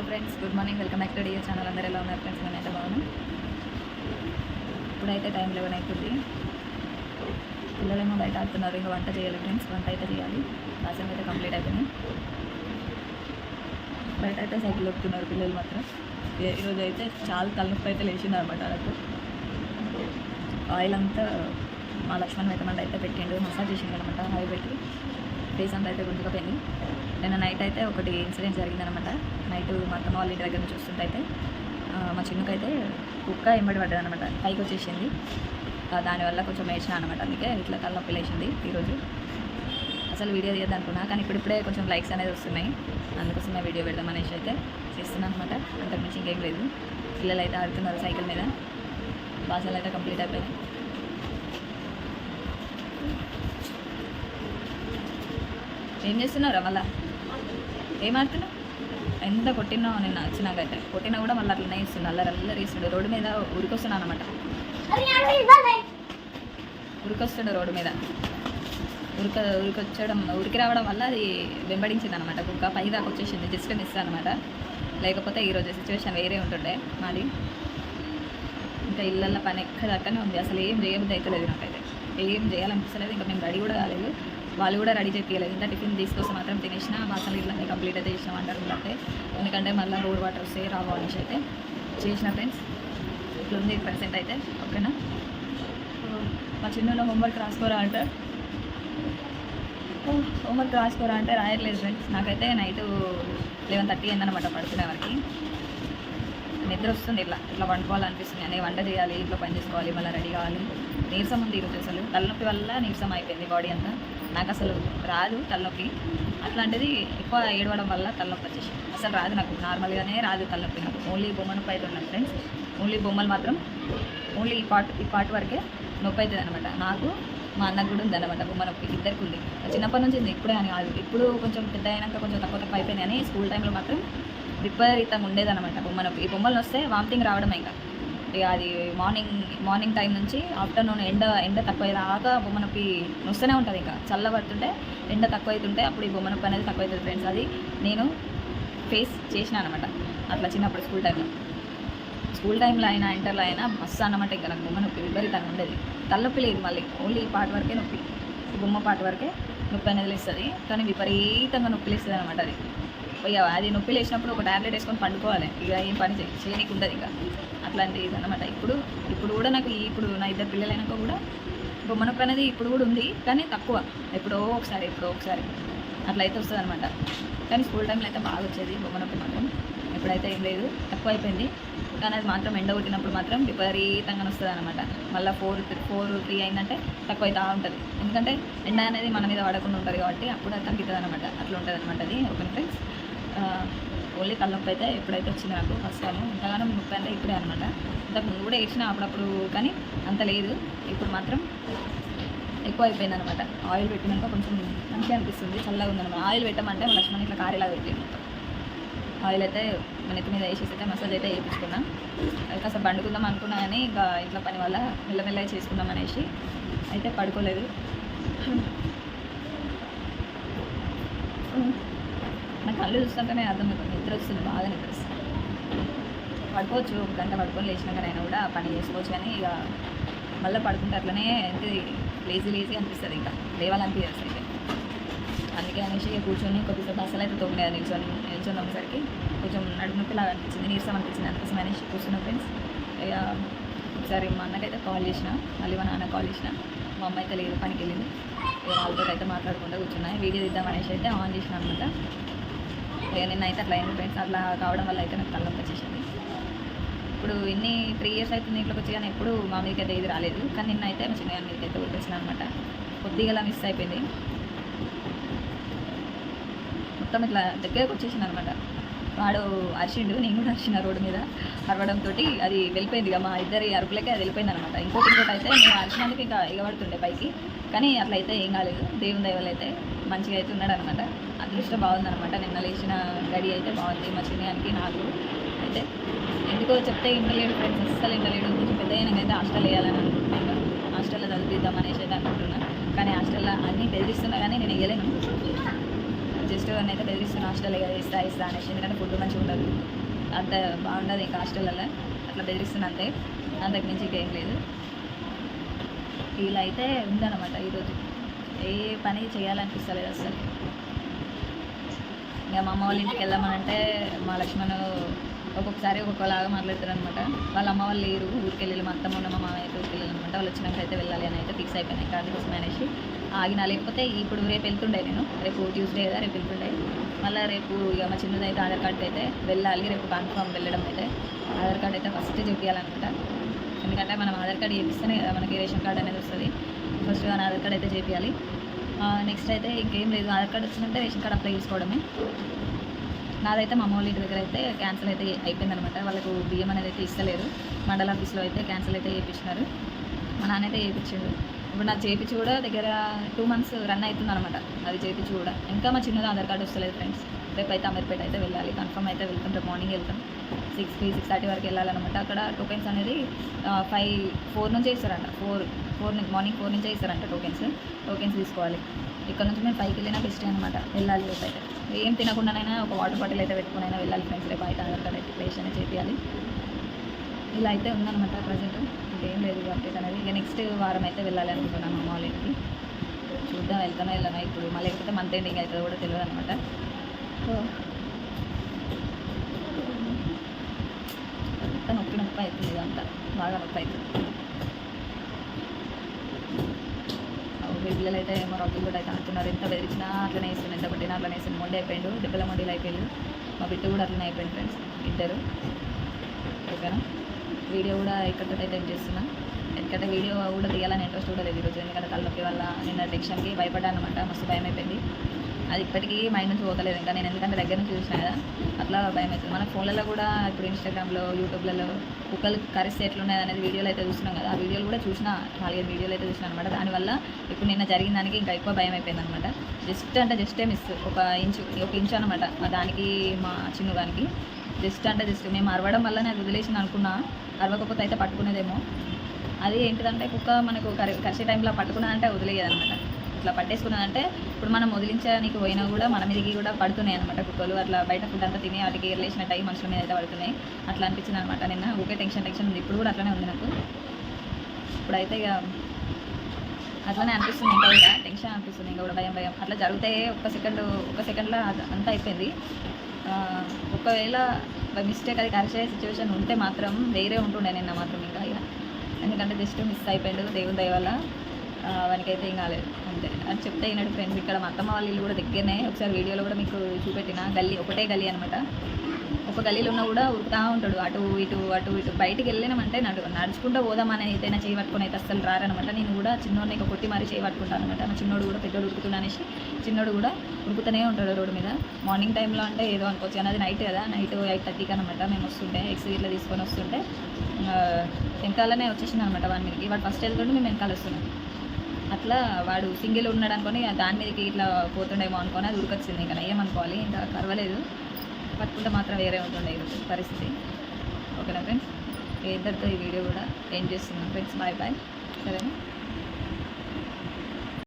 Hello friends good morning. Welcome back to dear channel. అందరూ ఎలా ఉన్నారు ఫ్రెండ్స్? నేనైతే బాగున్నాను ఇప్పుడైతే టైం లెవెన్ అవుతుంది పిల్లలేమో బయట ఆడుతున్నారు. ఇంకా వంట చేయాలి ఫ్రెండ్స్. వంట అయితే చేయాలి. రాసం అయితే కంప్లీట్ అయిపోయింది. బయట అయితే సైకిల్ ఒప్పుతున్నారు పిల్లలు మాత్రం. ఈ- ఈరోజు అయితే చాలా తలనొప్పి అయితే లేచింది అనమాట నాకు ఆయిల్ అంతా మా లక్ష్మణ్ పెట్టమంటే అయితే పెట్టిండు. మసాజ్ చేసిండు అనమాట ఆయిల్ పెట్టి. ఫేస్ అంతా అయితే గుంజుకపోయింది నిన్న నైట్ అయితే ఒకటి ఇన్సిడెంట్ జరిగిందనమాట నైట్ మా అత్తమ్మ వాళ్ళ ఇంటి దగ్గర నుంచి చూస్తుంటే అయితే మా చిన్నకైతే కుక్క ఎంబడి పడ్డది అనమాట పైకి వచ్చేసింది. దానివల్ల కొంచెం వేసిన అనమాట అందుకే ఇట్లా తలనొప్పి లేచింది ఈరోజు. అసలు వీడియో తీయద్దు అనుకున్నా కానీ ఇప్పుడిప్పుడే కొంచెం లైక్స్ అనేది వస్తున్నాయి. అందుకోసమే వీడియో పెడదాం అనేసి అయితే చేస్తున్నాను అనమాట అంతకుమించి ఇంకేం లేదు. పిల్లలు అయితే ఆడుతున్నారు సైకిల్ మీద. బాసలు అయితే కంప్లీట్ అయిపోయినాయి. ఏం చేస్తున్నారా మళ్ళా ఏం ఆడుతున్నావు? ఎంత కొట్టినా నిన్న వచ్చినాకైతే కొట్టినా కూడా మళ్ళీ అట్లనే ఇస్తుండు అల్లరి అల్లరి ఇస్తుండు రోడ్డు మీద ఉరికొస్తున్నాను అనమాట ఉరికొస్తుండు రోడ్డు మీద. ఉరిక ఉరికొచ్చడం ఉరికి రావడం వల్ల అది వెంబడించింది అనమాట కుక్క పై దాకా వచ్చేసింది జస్ట్ మిస్ అనమాట లేకపోతే ఈరోజు సిచ్యువేషన్ వేరే ఉంటుండే మాది. ఇంకా ఇళ్ళల్లో పని ఎక్కడక్కడనే ఉంది. అసలు ఏం చేయబుద్ధి అవుతలేదు నాకైతే. ఏం చేయాలనిపిస్తలేదు. ఇంకా మేము రెడీ కూడా కాలేదు. వాళ్ళు కూడా రెడీ చెప్పలేదు ఇంత టిఫిన్ తీసుకొస్తే మాత్రం తినేసిన అసలు ఇళ్ళని కంప్లీట్ అయితే చేసినాం అంటారు అంటే ఎందుకంటే మళ్ళీ రోడ్ వాటర్ వస్తే రా అనేసి అయితే చేసిన ఫ్రెండ్స్ ఇట్లా ఉంది ప్రజెంట్ అయితే ఓకేనా మా చిన్న హోంవర్క్ రాసుకోరా అంటే హోంవర్క్ రాసుకోరా అంటే రాయట్లేదు ఫ్రెండ్స్ నాకైతే నైట్ లెవెన్ థర్టీ అయిందనమాట పడుకునే వరకు. నిద్ర వస్తుంది ఇట్లా. ఇట్లా వండుకోవాలనిపిస్తుంది. అనే వంట చేయాలి ఇంట్లో పని చేసుకోవాలి మళ్ళీ రెడీ కావాలి. నీరసం ఉంది ఈరోజు అసలు. తలనొప్పి వల్ల నీరసం అయిపోయింది బాడీ అంతా. నాకు అసలు రాదు తలనొప్పి. అట్లాంటిది ఎక్కువ ఏడవడం వల్ల తలనొప్పి వచ్చేసి అసలు రాదు నాకు. నార్మల్గానే రాదు తలనొప్పి నాకు. ఓన్లీ బొమ్మ నొప్పి అయితే ఉన్నాను ఫ్రెండ్స్. ఓన్లీ బొమ్మలు మాత్రం ఓన్లీ ఈ పార్ట్ ఈ పార్ట్ వరకే నొప్పి అవుతుంది అనమాట నాకు మా అన్నకు కూడా ఉంది అనమాట బొమ్మ నొప్పి. ఇద్దరికి ఉంది. చిన్నప్పటి నుంచి ఉంది. ఇప్పుడే అని కాదు. ఇప్పుడు కొంచెం పెద్ద అయినాక కొంచెం తక్కువ తక్కువ అయిపోయింది కానీ స్కూల్ టైంలో మాత్రం విపరీతంగా ఉండేదన్నమాట బొమ్మ నొప్పి. ఈ బొమ్మలు వస్తే వామిటింగ్ రావడం ఇంకా. ఇక అది మార్నింగ్ మార్నింగ్ టైం నుంచి ఆఫ్టర్నూన్ ఎండ ఎండ తక్కువ బొమ్మనొప్పి బొమ్మ నొప్పి వస్తూనే ఉంటుంది ఇంకా. చల్లబడుతుంటే ఎండ తక్కువ అవుతుంటే అప్పుడు ఈ బొమ్మ నొప్పి అనేది తక్కువ అవుతుంది ఫ్రెండ్స్ అది నేను ఫేస్ చేసిన అనమాట అట్లా చిన్నప్పుడు స్కూల్ టైంలో స్కూల్ టైంలో అయినా ఇంటర్లో అయినా మస్తు అన్నమాట ఇంకా నాకు బొమ్మ నొప్పి విపరీతంగా ఉండేది. తలనొప్పి లేదు మళ్ళీ. ఓన్లీ ఈ పాట వరకే నొప్పి. బొమ్మ పాట వరకే నొప్పి అనేది లేస్తుంది. కానీ విపరీతంగా నొప్పి లేస్తుంది అనమాట అది. అది నొప్పి లేచినప్పుడు ఒక టాబ్లెట్ వేసుకొని పండుకోవాలి. ఇక ఏం పని చేయ చేయనీకి ఉండదు ఇక. అట్లాంటిది అనమాట ఇప్పుడు ఇప్పుడు కూడా నాకు ఇప్పుడు నా ఇద్దరు పిల్లలైనాక కూడా బొమ్మ నొప్పి అనేది ఇప్పుడు కూడా ఉంది కానీ తక్కువ. ఎప్పుడో ఒకసారి ఎప్పుడో ఒకసారి. అట్లా అయితే వస్తుంది అనమాట కానీ స్కూల్ టైంలో అయితే బాగా వచ్చేది బొమ్మ నొప్పి మాత్రం. ఇప్పుడైతే ఏం లేదు తక్కువ అయిపోయింది కానీ అది మాత్రం ఎండ కొట్టినప్పుడు మాత్రం విపరీతంగా వస్తుంది అనమాట మళ్ళీ ఫోర్ ఫోర్ త్రీ అయిందంటే తక్కువ అవుతూ ఉంటుంది. ఎందుకంటే ఎండ అనేది మన మీద పడకుండా ఉంటుంది కాబట్టి అప్పుడు తగ్గుతుంది అనమాట అట్లా ఉంటుంది అనమాట అది ఓకే ఫ్రెండ్స్. ఓన్లీ తలనొప్పి అయితే ఎప్పుడైతే వచ్చింది నాకు ఫస్ట్ టైం ఇంతగానో నొప్పి అంటే ఇప్పుడే అనమాట ఇంతకు ముందు కూడా వేసిన అప్పుడప్పుడు కానీ అంత లేదు. ఇప్పుడు మాత్రం ఎక్కువ అయిపోయింది అనమాట ఆయిల్ పెట్టినాక కొంచెం మంచిగా అనిపిస్తుంది చల్లగా ఉందన్నమాట. ఆయిల్ పెట్టమంటే లక్ష్మణ్ ఇట్లా కారేలా పెట్టింది ఆయిల్ అయితే మన ఎత్తి మీద వేసేసి అయితే మసాజ్ అయితే వేయించుకున్నాం అది కాస్త పండుకుందాం అనుకున్నా కానీ ఇంకా ఇంట్లో పని వల్ల మెల్లమెల్లగా చేసుకుందాం అనేసి అయితే పడుకోలేదు. నా కళ్ళు చూస్తుంటేనే అర్థమవుతుంది. నిద్ర వస్తుంది బాగా నిద్ర వస్తుంది. పడుకోవచ్చు ఒక గంట పడుకొని లేచినాకనైనా కూడా పని చేసుకోవచ్చు కానీ ఇక మళ్ళీ పడుకుంటే అట్లనే అంటే లేజీ లేజీ అనిపిస్తుంది ఇంకా. లేవాలనిపిస్తుంది అయితే అందుకే అనేసి ఇక కూర్చొని కొద్దిసేపు అసలు అయితే తొమ్మిది నిల్చొని నిల్చొని ఒకసారికి కొంచెం నడుము నొప్పి లాగా అనిపించింది నీరసం అనిపించింది అందుకోసం అనేసి కూర్చున్న ఫ్రెండ్స్ ఇక ఒకసారి మా అన్నకైతే కాల్ చేసిన మళ్ళీ మా నాన్న కాల్ చేసిన. మా అమ్మ అయితే లేదు పనికి వెళ్ళింది. వాళ్ళతో అయితే మాట్లాడకుండా కూర్చున్నాయి వీడియో తీద్దాం అనేసి అయితే ఆన్ చేసిన అనమాట ఇక నిన్న అయితే అట్లా అయింది ఫ్రెండ్స్ అట్లా కావడం వల్ల అయితే నాకు తలనొప్పి వచ్చేసింది. ఇప్పుడు ఇన్ని త్రీ ఇయర్స్ అవుతుంది నీటిలోకి వచ్చి కానీ ఎప్పుడు మా మీదకి అయితే ఇది రాలేదు. కానీ నిన్న అయితే మా చిన్నగా మీదకి అయితే వచ్చేసిన అనమాట కొద్దిగా మిస్ అయిపోయింది. మొత్తం ఇట్లా దగ్గరకు వచ్చేసింది అనమాట వాడు అరిచిండు నేను కూడా అరిచిన రోడ్డు మీద. అరవడంతో అది వెళ్ళిపోయింది. ఇక మా ఇద్దరి అరుపులకే అది వెళ్ళిపోయింది అనమాట ఇంకోటి ఇంకోటి అయితే నేను అరిచినందుకు ఇంకా ఎగబడుతుండే పైకి. కానీ అట్లయితే ఏం కాలేదు. దేవుని దయవల్ల అయితే మంచిగా అయితే ఉన్నాడనమాట. అదృష్టం బాగుందనమాట. నిన్న లేచిన గడి అయితే బాగుంది. మా చిన్నయానికి నాకు అయితే ఎందుకో చెప్తే ఇంటలేడు ఫ్రెండ్స్ అస్సలు ఇంటలేడు కొంచెం పెద్ద అయినాకైతే హాస్టల్ వేయాలని అనుకుంటున్నాను హాస్టల్లో చదివిద్దాం అనేసి అయితే అనుకుంటున్నాను కానీ హాస్టల్లో అన్నీ బెదిరిస్తున్నా కానీ నేను వేయలేను. జస్ట్ అయితే బెదిరిస్తున్నా హాస్టల్ ఇస్తా ఇస్తా అనేసి. ఎందుకంటే ఫుడ్ మంచిగా ఉండదు. అంత బాగుండదు ఇంకా హాస్టల్లో అట్లా బెదిరిస్తున్నా అంతే. అంతకు మించి ఇంకేం లేదు. ఇలా అయితే ఉందన్నమాట ఈరోజు. ఏ పని చేయాలనిపిస్తలేదు అసలు ఇంకా మా అమ్మ వాళ్ళ ఇంటికి వెళ్దామనంటే మా లక్ష్మణ్ ఒక్కొక్కసారి ఒక్కొక్కలాగా మాట్లాడతారు అనమాట వాళ్ళ అమ్మ వాళ్ళు లేరు ఊరికి వెళ్ళి మా అత్తమ్మ ఉన్న మా మామయ్య ఊరికి వెళ్ళాలి అనమాట వాళ్ళు వచ్చినాక అయితే వెళ్ళాలి అని అయితే ఫిక్స్ అయిపోయినాయి. కాదు కోసం అనేసి ఆగినా లేకపోతే ఇప్పుడు రేపు వెళ్తుండే నేను. రేపు ట్యూస్డే కదా రేపు వెళ్తుండే. మళ్ళీ రేపు ఇక మా చిన్నది అయితే ఆధార్ కార్డ్ అయితే వెళ్ళాలి. రేపు కన్ఫామ్ వెళ్ళడం అయితే ఆధార్ కార్డ్ అయితే ఫస్ట్ చేపించాలన్నమాట ఎందుకంటే మనం ఆధార్ కార్డ్ చేపిస్తేనే కదా మనకి రేషన్ కార్డ్ అనేది వస్తుంది. ఫస్ట్ కానీ ఆధార్ కార్డ్ అయితే చేపించాలి నెక్స్ట్ అయితే ఇంకేం లేదు. ఆధార్ కార్డ్ వచ్చిందంటే రేషన్ కార్డ్ అప్లై చేసుకోవడమే. నాదైతే మా అమ్మ ఇంటి దగ్గర అయితే క్యాన్సిల్ అయితే అయిపోయిందనమాట వాళ్ళకు బియ్యం అనేది అయితే ఇస్తలేరు. మండల ఆఫీస్లో అయితే క్యాన్సిల్ అయితే చేయించినారు మా నాన్న అయితే చేయించాడు ఇప్పుడు నాకు చేయించి కూడా దగ్గర టూ మంత్స్ రన్ అవుతుంది అనమాట అది చేయించి కూడా. ఇంకా మా చిన్నది ఆధార్ కార్డు వస్తలేదు ఫ్రెండ్స్ రేపు అయితే అమీర్పేట అయితే వెళ్ళాలి. కన్ఫర్మ్ అయితే వెళ్తాం. రేపు మార్నింగ్ వెళ్తాం. సిక్స్ త్రీ సిక్స్ థర్టీ వరకు వెళ్ళాలన్నమాట. అక్కడ టోకెన్స్ అనేది ఫైవ్ ఫోర్ నుంచే ఇస్తారంట. ఫోర్ ఫోర్ నుంచి మార్నింగ్ ఫోర్ నుంచే ఇస్తారంట టోకెన్స్. టోకెన్స్ తీసుకోవాలి. ఇక్కడ నుంచి మేము పైకి వెళ్ళినా బెస్ట్ అనమాట వెళ్ళాలి రేపు అయితే. ఏం తినకుండానైనా ఒక వాటర్ బాటిల్ అయితే పెట్టుకుని అయినా వెళ్ళాలి ఫ్రెండ్స్. రేపు అయితే ఆధార్ కార్డ్ అయితే ప్లేస్ అనేది చేయాలి ఇలా అయితే ఉందన్నమాట ప్రజెంట్. ఇంకేం లేదు అప్డేట్ అనేది. ఇక నెక్స్ట్ వారం అయితే వెళ్ళాలి అనుకుంటున్నాను అమ్మ వాళ్ళకి చూద్దాం వెళ్తానో వెళ్ళానో. ఇప్పుడు మళ్ళీ లేకపోతే మంత్ ఎండింగ్ అవుతుందో కూడా తెలియదు అనమాట అంతా నొప్పి నొప్పి అవుతుంది ఇదంతా. బాగా నొప్పి అవుతుంది. పిల్లలు అయితే ఏమో రొట్టెలు కూడా అయితే అంటున్నారు ఎంత బెదిరించినా అట్లనే వేస్తుంది ఎంత కొట్టినా అట్లనే వేస్తుంది మొండి అయిపోయిండు దెబ్బల మొండీలు అయిపోయిండు. మా బిడ్డ కూడా అట్లనే అయిపోయింది ఫ్రెండ్స్ ఇద్దరు. ఓకేనా? వీడియో కూడా ఎక్కడ అయితే చేస్తున్నా. ఎందుకంటే వీడియో కూడా తీయాలని ఇంట్రెస్ట్ కూడా లేదు ఈరోజు ఎందుకంటే తలనొప్పి వల్ల నిన్న టెన్షన్కి భయపడ్డాను అనమాట మస్తు భయం అయిపోయింది అది ఇప్పటికీ మైండ్ నుంచి పోతలేదు. ఇంకా నేను ఎందుకంటే దగ్గర నుంచి చూసిన కదా అట్లా భయం అవుతుంది మన ఫోన్లలో కూడా ఇప్పుడు ఇన్స్టాగ్రామ్లో యూట్యూబ్లలో కుక్కలు కరిస్తే ఎట్లున్నాయి అనేది వీడియోలు అయితే చూస్తున్నాం కదా. ఆ వీడియోలు కూడా చూసిన నాలుగైదు వీడియోలు అయితే చూసిన అనమాట దానివల్ల ఇప్పుడు నిన్న జరిగిన దానికి ఇంకా ఎక్కువ భయం అయిపోయింది అనమాట జస్ట్ అంటే జస్టే మిస్ ఒక ఇంచు ఒక ఇంచు అనమాట మా దానికి మా చిన్నదానికి జస్ట్ అంటే జస్ట్ మేము అరవడం వల్ల నేను వదిలేసింది అనుకున్నా. అరవకపోతే అయితే పట్టుకునేదేమో. అది ఏంటిదంటే కుక్క మనకు కరి కరిసే టైంలో పట్టుకున్నదంటే వదిలేయదనమాట ఇట్లా పట్టేసుకున్నదంటే ఇప్పుడు మనం వదిలించడానికి పోయినా కూడా మన మీదకి కూడా పడుతున్నాయి అనమాట కుక్కలు. అట్లా బయట ఫుడ్ అంతా తిని వాటికి రిలేషన్ టైం మనుషుల మీద అయితే పడుతున్నాయి. అట్లా అనిపించింది అనమాట నిన్న ఊకే టెన్షన్ టెన్షన్ ఉంది. ఇప్పుడు కూడా అట్లనే ఉంది నాకు. ఇప్పుడైతే ఇక అట్లనే అనిపిస్తుంది ఇంకా కూడా. టెన్షన్ అనిపిస్తుంది ఇంకా కూడా భయం భయం. అట్లా జరిగితే ఒక్క సెకండ్ ఒక్క సెకండ్లో అంతా అయిపోయింది. ఒకవేళ బై మిస్టేక్ అది కరెక్ట్ సిచ్యువేషన్ ఉంటే మాత్రం వేరే ఉంటుండే నిన్న మాత్రం ఇంకా ఇక. ఎందుకంటే జస్ట్ మిస్ అయిపోయాడు దేవుని దయ వల్ల. వానికైతే ఏం కాలేదు. అంతే. అని చెప్తే అయినాడు ఫ్రెండ్స్ ఇక్కడ మా అత్తమ్మ వాళ్ళ ఇల్లు కూడా దగ్గరనే. ఒకసారి వీడియోలో కూడా మీకు చూపెట్టిన. గల్లీ ఒకటే గల్లీ అనమాట ఒక గల్లీలో ఉన్నా కూడా ఉరుకుతా ఉంటాడు. అటు ఇటు అటు ఇటు. బయటికి వెళ్ళినామంటే నడు నడుచుకుంటూ పోదామని ఏదైనా చేయి పట్టుకుని అయితే అస్సలు రారనమాట నేను కూడా చిన్నోడిని ఇక కొట్టి మరీ చేయి పట్టుకుంటాను అనమాట మా చిన్నోడు కూడా పెద్దోడు ఉరుకుతున్నా అనేసి చిన్నోడు కూడా ఉరుకుతూనే ఉంటాడు రోడ్డు మీద. మార్నింగ్ టైంలో అంటే ఏదో అనుకోవచ్చు. కానీ అది నైట్ కదా. నైట్ ఎయిట్ థర్టీకి అనమాట మేము వస్తుంటే ఎక్స్ ఇట్లా తీసుకొని వస్తుంటే వెనకాలనే వచ్చేసింది అనమాట వాడి మీదకి. వాడు ఫస్ట్ వెళ్తుంటే మేము వెనకాల వస్తున్నాం. అట్లా వాడు సింగిల్ ఉన్నాడు అనుకొని దాని మీదకి ఇట్లా పోతుండేమో అనుకొని అది ఉరికొచ్చింది ఇంకా ఏమనుకోవాలి ఇంకా కరవలేదు. పట్టుకుంటే మాత్రం వేరే ఉంటుండే ఈరోజు పరిస్థితి. ఓకేనా ఫ్రెండ్స్? ఇద్దరితో ఈ వీడియో కూడా ఏం చేస్తున్నాం ఫ్రెండ్స్ బాయ్ బాయ్. సరేనా?